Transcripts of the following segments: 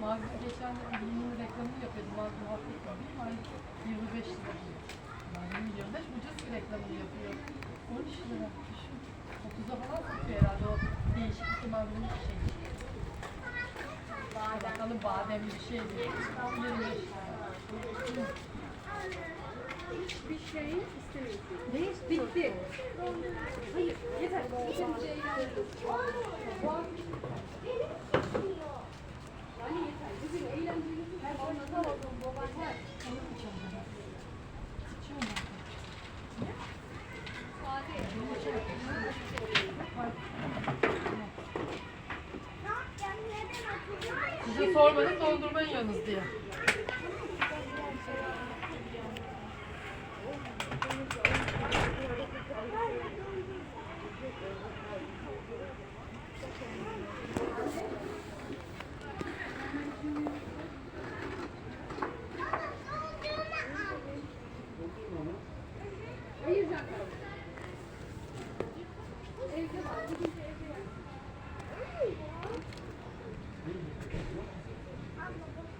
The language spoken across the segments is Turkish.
Mavi geçen de Ali'nin reklamını yapıyordu. Mavi muhabbet mi? Ay 25 lira. Mavi'nin 25 ucuz bir reklamını yapıyor. 13 lira. Düşün. 30'a falan satıyor herhalde o değişik bir Mavi'nin bir şeyi. Bakalım bademli bir şey diyor. 25 lira. Hiçbir şey istemiyorsun. Ne? Bitti. Hayır, yeter. Yeterince eğlendim. Yani yeter. Bizim eğlencemiz her zaman alalım. Baba yeter. Size sormadık dondurma yiyorsunuz diye.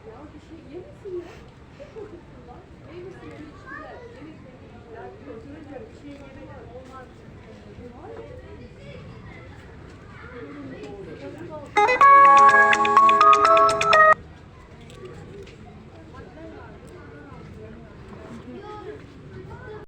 Ya bir şey yemesinler. Çok korkusunlar. Yemesinler içkiler. Yemekleri. Yani gözüne bir şey yemeden olmaz.